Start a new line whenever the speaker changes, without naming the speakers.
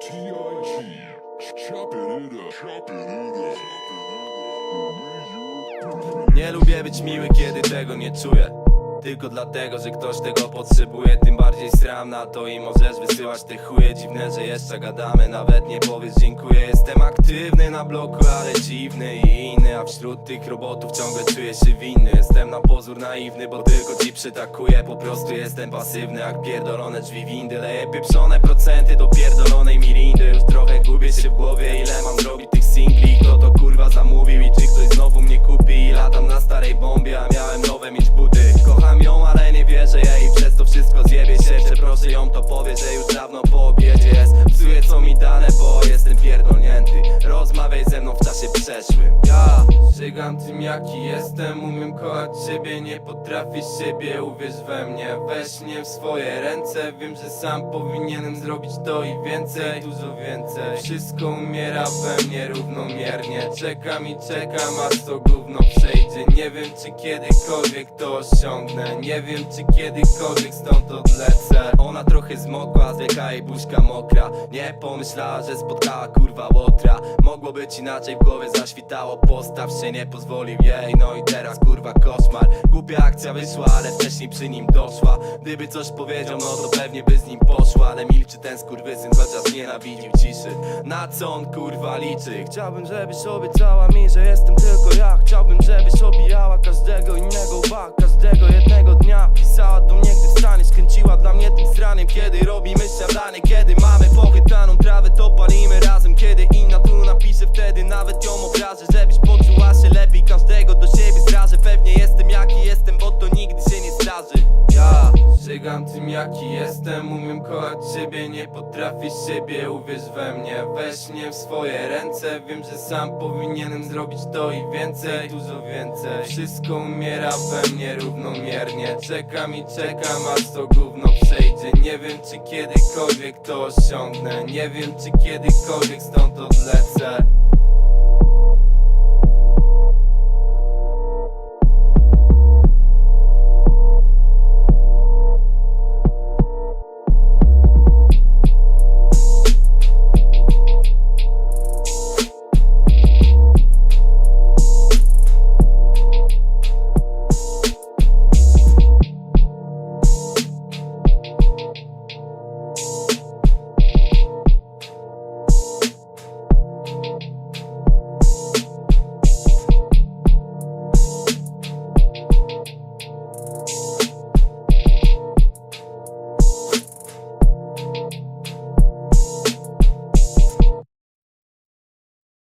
T.I.G. Chopping it up. Chopping it up.
Nie lubię być miły, kiedy tego nie czuję tylko dlatego, że ktoś tego potrzebuje Tym bardziej sram na to i możesz wysyłać te chuje Dziwne, że jeszcze gadamy, nawet nie powiedz dziękuję. Jestem aktywny na bloku, ale dziwny i inny A wśród tych robotów ciągle czuję się winny. Jestem na pozór naiwny, bo tylko ci przytakuję Po prostu jestem pasywny jak pierdolone drzwi windy. Leję pieprzone procenty do pierdolonej mirindy. Już trochę gubię się w głowie, ile mam Przeproszę ją, to powie, że już dawno po obiedzie jest. Psuje co mi dane, bo jestem pierdolnięty. Rozmawiaj ze mną w czasie przeszłym. Ja żygam tym jaki jestem Umiem kochać siebie, nie potrafię siebie Uwierz we mnie, weź mnie w swoje ręce Wiem, że sam powinienem zrobić to i więcej Dużo więcej. Wszystko umiera we mnie równomiernie. Czekam i czekam, aż to gówno przejdzie. Nie wiem, czy kiedykolwiek to osiągnę. Nie wiem, czy kiedykolwiek stąd odlecę Trochę zmokła, zwieka jej buźka mokra. Nie pomyślała, że spotkała kurwa łotra. Mogło być inaczej, w głowie zaświtało. Postaw się, nie pozwolił jej. No i teraz kurwa koszmar. Głupia akcja wyszła, ale wcześniej przy nim doszła. Gdyby coś powiedział, no to pewnie by z nim poszła. Ale milczy ten skurwysyn, chociaż nienawidził ciszy. Na co on kurwa liczy? Chciałbym, żebyś obiecała mi, że jestem tylko kiedy robimy śniadanie Kiedy Żygam tym jaki jestem Umiem kochać siebie, nie potrafię siebie Uwierz we mnie, weź mnie w swoje ręce Wiem, że sam powinienem zrobić to i więcej Dużo więcej. Wszystko umiera we mnie równomiernie. Czekam i czekam, aż to gówno przejdzie. Nie wiem, czy kiedykolwiek to osiągnę. Nie wiem, czy kiedykolwiek stąd odlecę